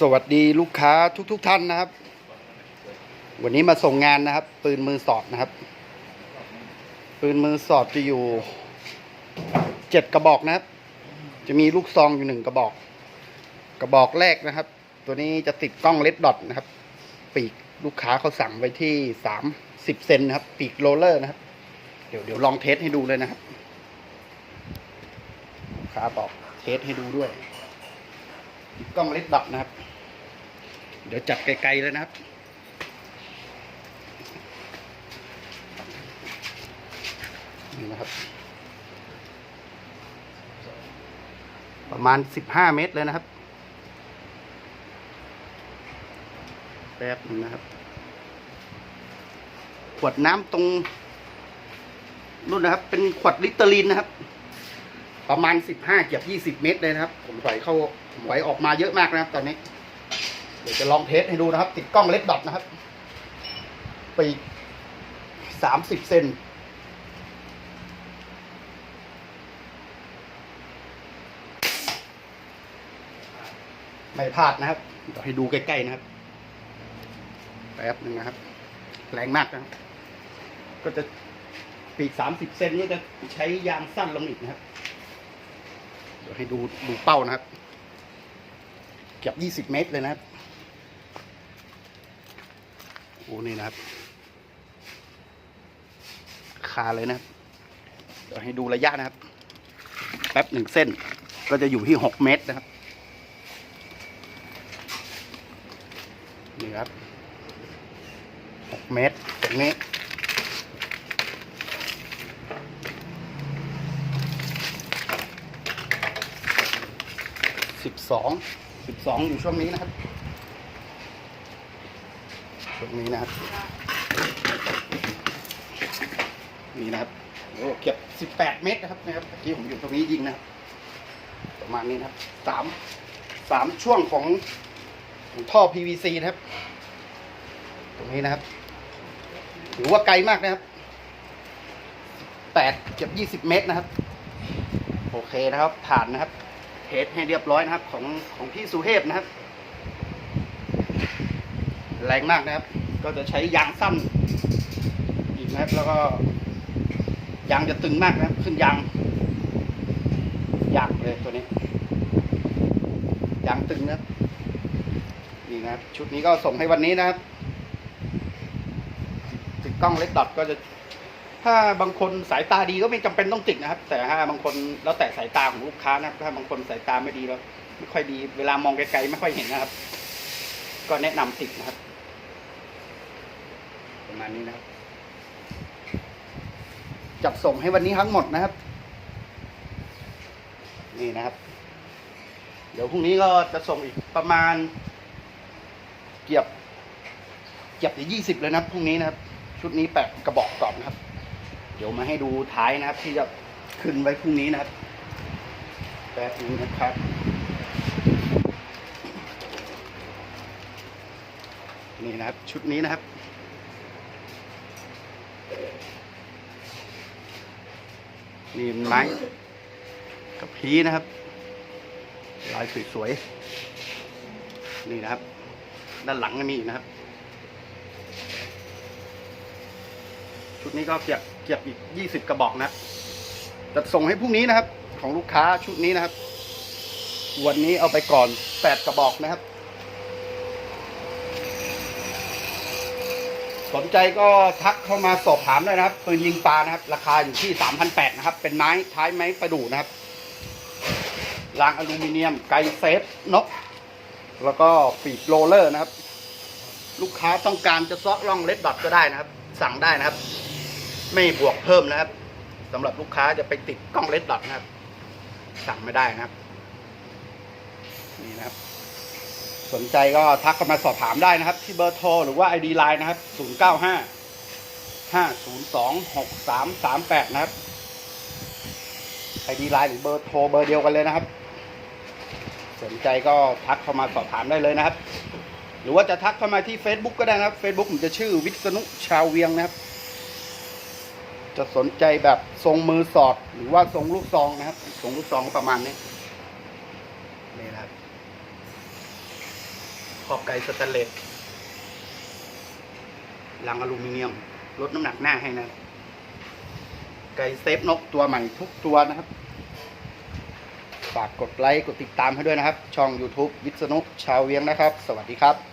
สวัสดีลูกค้าทุกๆทท่านนะครับ วันนี้มาส่งงานนะครับ ปืนมือสอดนะครับ ปืนมือสอดจะอยู่เจ็ดกระบอกนะครับ จะมีลูกซองอยู่หนึ่งกระบอก กระบอกแรกนะครับ ตัวนี้จะติดกล้องเลดดอทนะครับ ปีกลูกค้าเขาสั่งไว้ที่สามสิบเซนนะครับ ปีกโรลเลอร์นะครับ เดี๋ยวเดี๋ยวลองเทสให้ดูเลยนะครับ ลูกค้าบอกเทสให้ดูด้วย กล้องเลดดอทนะครับ เดี๋ยวจัดไกลๆเลยนะครับ นี่นะครับ ประมาณสิบห้าเมตรเลยนะครับ แป๊บนึงนะครับขวดน้ำตรงนู่นนะครับ เป็นขวดลิตเตอรีนนะครับ ประมาณสิบห้าเกือบยี่สิบเมตรเลยนะครับ ผมไหวเข้าไหวออกมาเยอะมากนะครับ ตอนนี้ เดี๋ยวจะลองเทสให้ดูนะครับ ติดกล้องเลดดอทนะครับปีกสามสิบเซนไม่พลาดนะครับเดี๋ยวให้ดูใกล้ๆนะครับแป๊บหนึ่งนะครับ แรงมากนะครับ ก็จะปีกสามสิบเซนนี่จะใช้ยางสั้นลงอีกนะครับ ให้ดูดูเป้านะครับ เกือบยี่สิบเมตรเลยนะครับ โอ้นี่นะครับ คาเลยนะครับ เดี๋ยวให้ดูระยะนะครับ แป๊บหนึ่งเส้น ก็จะอยู่ที่หกเมตรนะครับ นี่ครับหกเมตรตรงนี้ สิบสองสิบสองอยู่ช่วงนี้นะครับช่วงนี้นะครับนี่นะครับโอ้เก็บสิบแปดเมตรนะครับนะครับเมื่อกี้ผมอยู่ตรงนี้ยิงนะประมาณนี้นะครับสามสามช่วงของของท่อ PVC นะครับ ตรงนี้นะครับถือว่าไกลมากนะครับแปดเกือบยี่สิบเมตรนะครับ โอเคนะครับ ผ่านนะครับ สให้เรียบร้อยนะครับ ของของพี่สุเทพนะครับ แรงมากนะครับ ก็จะใช้ยางสั้นอีกนะครับ แล้วก็ยางจะตึงมากนะครับ ขึ้นยางยากเลยตัวนี้ยางตึงนะครับนี่นะครับ ชุดนี้ก็ส่งให้วันนี้นะครับติดกล้องเล็กดอทก็จะ ถ้าบางคนสายตาดีก็ไม่จำเป็นต้องติดนะครับ แต่ถ้าบางคนแล้วแต่สายตาของลูกค้านะครับ ถ้าบางคนสายตาไม่ดีแล้วไม่ค่อยดี เวลามองไกลๆไม่ค่อยเห็นนะครับ ก็แนะนำติดนะครับ ประมาณนี้นะครับ จัดส่งให้วันนี้ทั้งหมดนะครับ นี่นะครับ เดี๋ยวพรุ่งนี้ก็จะส่งอีกประมาณ เกียบเกียบจะยี่สิบเลยนะพรุ่งนี้นะครับ ชุดนี้แปดกระบอกก่อนนะครับ ดี๋ยวมาให้ดูท้ายนะครับ ที่จะขึ้นไว้พรุ่งนี้นะครับแป๊บนึงนะครับนี่นะครับชุดนี้นะครับ นี่ไม้กับพีนะครับ ลายสวยๆนี่นะครับ ด้านหลังก็มีนะครับ ชุดนี้ก็เก็บเก็บอีกยี่สิบกระบอกนะจะส่งให้พรุ่งนี้นะครับ ของลูกค้าชุดนี้นะครับ วันนี้เอาไปก่อนแปดกระบอกนะครับ สนใจก็ทักเข้ามาสอบถามได้นะครับปืนยิงปลานะครับ ราคาอยู่ที่สามพันแปดนะครับ เป็นไม้ท้ายไม้ประดู่นะครับรางอลูมิเนียมไกเซฟนก แล้วก็ปีกโรลเลอร์นะครับ ลูกค้าต้องการจะซอกล่องเลดดอทก็ได้นะครับ สั่งได้นะครับ ไม่บวกเพิ่มนะครับสำหรับลูกค้าจะไปติดกล้องเลดดอทนะครับ สั่งไม่ได้นะครับ นี่นะครับ สนใจก็ทักเข้ามาสอบถามได้นะครับ ที่เบอร์โทรหรือว่า ID Line นะครับ 095 502 6338 นะครับไอดีไลน์หรือเบอร์โทรเบอร์เดียวกันเลยนะครับ สนใจก็ทักเข้ามาสอบถามได้เลยนะครับ หรือว่าจะทักเข้ามาที่ Facebook ก็ได้นะครับ Facebook ผมจะชื่อวิษณุชาวเวียงนะครับ จะสนใจแบบทรงมือสอดหรือว่าทรงลูกซองนะครับ ทรงลูกซองประมาณนี้นี่นะครับ ขอบไก่สแตนเลสลังอลูมิเนียมลดน้ำหนักหน้าให้นะ ไก่เซฟนกตัวใหม่ทุกตัวนะครับ ฝากกดไลค์ กดติดตามให้ด้วยนะครับ ช่อง YouTube วิษณุชาวเวียงนะครับ สวัสดีครับ